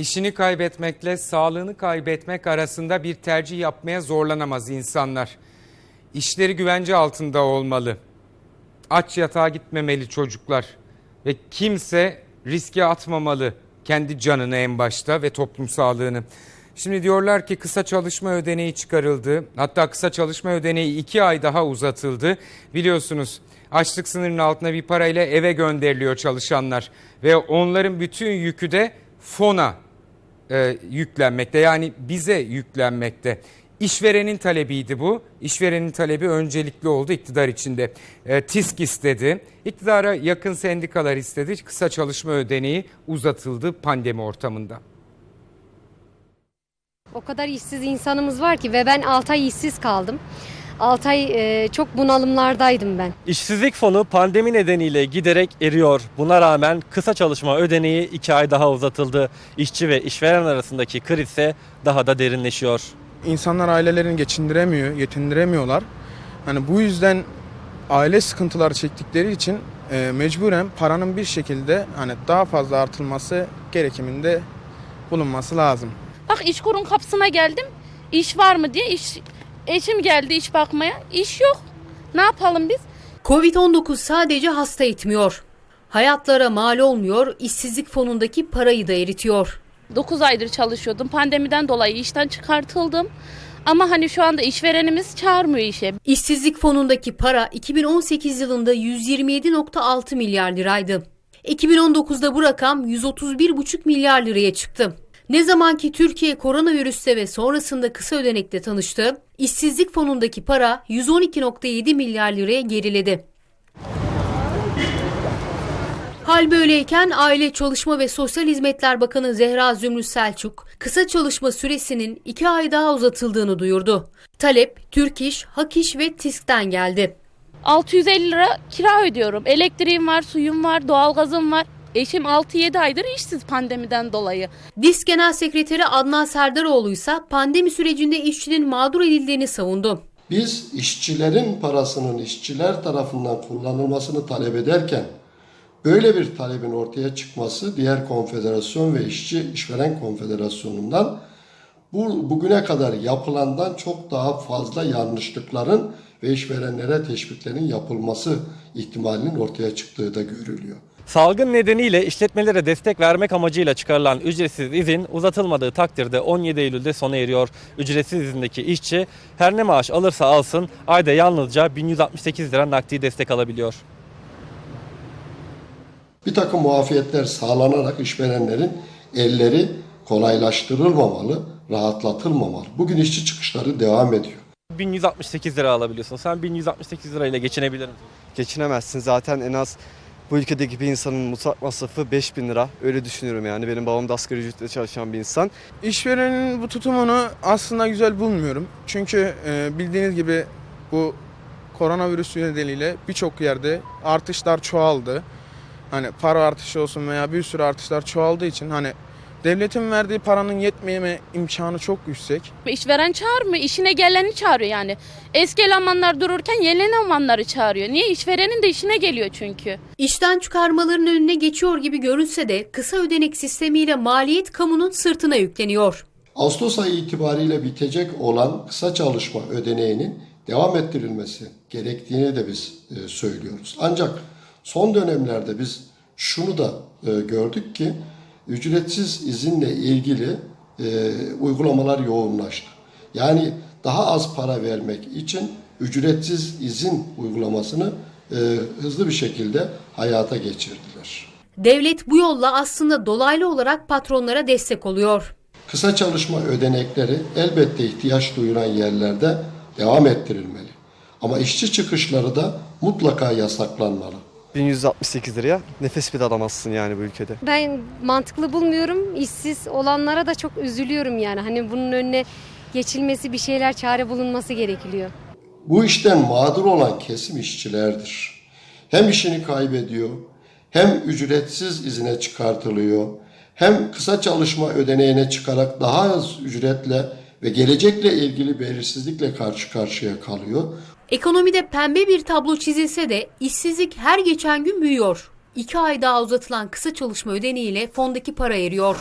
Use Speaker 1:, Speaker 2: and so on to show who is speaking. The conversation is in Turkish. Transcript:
Speaker 1: İşini kaybetmekle sağlığını kaybetmek arasında bir tercih yapmaya zorlanamaz insanlar. İşleri güvence altında olmalı. Aç yatağa gitmemeli çocuklar ve kimse riske atmamalı kendi canını en başta ve toplum sağlığını. Şimdi diyorlar ki kısa çalışma ödeneği çıkarıldı. Hatta kısa çalışma ödeneği iki ay daha uzatıldı. Biliyorsunuz açlık sınırının altına bir parayla eve gönderiliyor çalışanlar. Ve onların bütün yükü de fona e, yüklenmekte yani bize yüklenmekte. İşverenin talebiydi bu. İşverenin talebi öncelikli oldu iktidar içinde. E, TİSK istedi. İktidara yakın sendikalar istedi. Kısa çalışma ödeneği uzatıldı pandemi ortamında.
Speaker 2: O kadar işsiz insanımız var ki ve ben 6 ay işsiz kaldım. 6 ay e, çok bunalımlardaydım ben.
Speaker 3: İşsizlik fonu pandemi nedeniyle giderek eriyor. Buna rağmen kısa çalışma ödeneği 2 ay daha uzatıldı. İşçi ve işveren arasındaki kriz ise daha da derinleşiyor.
Speaker 4: İnsanlar ailelerini geçindiremiyor, yetindiremiyorlar. Hani bu yüzden aile sıkıntıları çektikleri için e, mecburen paranın bir şekilde hani daha fazla artılması gerekiminde bulunması lazım.
Speaker 5: Bak iş kurun kapısına geldim. İş var mı diye iş eşim geldi iş bakmaya. İş yok. Ne yapalım biz?
Speaker 6: Covid-19 sadece hasta etmiyor. Hayatlara mal olmuyor, işsizlik fonundaki parayı da eritiyor.
Speaker 5: 9 aydır çalışıyordum. Pandemiden dolayı işten çıkartıldım. Ama hani şu anda işverenimiz çağırmıyor işe.
Speaker 6: İşsizlik fonundaki para 2018 yılında 127.6 milyar liraydı. 2019'da bu rakam 131,5 milyar liraya çıktı. Ne zaman ki Türkiye koronavirüste ve sonrasında kısa ödenekle tanıştı, işsizlik fonundaki para 112.7 milyar liraya geriledi. Hal böyleyken Aile Çalışma ve Sosyal Hizmetler Bakanı Zehra Zümrüt Selçuk, kısa çalışma süresinin 2 ay daha uzatıldığını duyurdu. Talep, Türk İş, Hak İş ve TİSK'ten geldi.
Speaker 5: 650 lira kira ödüyorum. Elektriğim var, suyum var, doğalgazım var. Eşim 6-7 aydır işsiz pandemiden dolayı.
Speaker 6: DİSK Genel Sekreteri Adnan Serdaroğlu ise pandemi sürecinde işçinin mağdur edildiğini savundu.
Speaker 7: Biz işçilerin parasının işçiler tarafından kullanılmasını talep ederken böyle bir talebin ortaya çıkması diğer konfederasyon ve işçi işveren konfederasyonundan bu bugüne kadar yapılandan çok daha fazla yanlışlıkların ve işverenlere teşviklerin yapılması ihtimalinin ortaya çıktığı da görülüyor.
Speaker 3: Salgın nedeniyle işletmelere destek vermek amacıyla çıkarılan ücretsiz izin uzatılmadığı takdirde 17 Eylül'de sona eriyor. Ücretsiz izindeki işçi her ne maaş alırsa alsın ayda yalnızca 1168 lira nakdi destek alabiliyor.
Speaker 7: Bir takım muafiyetler sağlanarak işverenlerin elleri kolaylaştırılmamalı, rahatlatılmamalı. Bugün işçi çıkışları devam ediyor.
Speaker 3: 1168 lira alabiliyorsun. Sen 1168 lirayla geçinebilir misin?
Speaker 8: geçinemezsin. Zaten en az bu ülkedeki bir insanın mutfak masrafı 5000 lira. Öyle düşünüyorum yani. Benim babam da asgari ücretle çalışan bir insan.
Speaker 4: İşverenin bu tutumunu aslında güzel bulmuyorum. Çünkü e, bildiğiniz gibi bu koronavirüs nedeniyle birçok yerde artışlar çoğaldı. Hani para artışı olsun veya bir sürü artışlar çoğaldığı için hani devletin verdiği paranın yetmeyeme imkanı çok yüksek.
Speaker 5: İşveren çağırmıyor. işine geleni çağırıyor yani. Eski elemanlar dururken yeni elemanları çağırıyor. Niye? İşverenin de işine geliyor çünkü.
Speaker 6: İşten çıkarmaların önüne geçiyor gibi görünse de kısa ödenek sistemiyle maliyet kamunun sırtına yükleniyor.
Speaker 7: Ağustos ayı itibariyle bitecek olan kısa çalışma ödeneğinin devam ettirilmesi gerektiğini de biz e, söylüyoruz. Ancak son dönemlerde biz şunu da e, gördük ki ücretsiz izinle ilgili e, uygulamalar yoğunlaştı. Yani daha az para vermek için ücretsiz izin uygulamasını e, hızlı bir şekilde hayata geçirdiler.
Speaker 6: Devlet bu yolla aslında dolaylı olarak patronlara destek oluyor.
Speaker 7: Kısa çalışma ödenekleri elbette ihtiyaç duyulan yerlerde devam ettirilmeli. Ama işçi çıkışları da mutlaka yasaklanmalı.
Speaker 8: 1168 liraya nefes bile alamazsın yani bu ülkede.
Speaker 2: Ben mantıklı bulmuyorum. İşsiz olanlara da çok üzülüyorum yani. Hani bunun önüne geçilmesi bir şeyler çare bulunması gerekiyor.
Speaker 7: Bu işten mağdur olan kesim işçilerdir. Hem işini kaybediyor, hem ücretsiz izine çıkartılıyor, hem kısa çalışma ödeneğine çıkarak daha az ücretle ve gelecekle ilgili belirsizlikle karşı karşıya kalıyor.
Speaker 6: Ekonomide pembe bir tablo çizilse de işsizlik her geçen gün büyüyor. 2 ay daha uzatılan kısa çalışma ödeneğiyle fondaki para eriyor.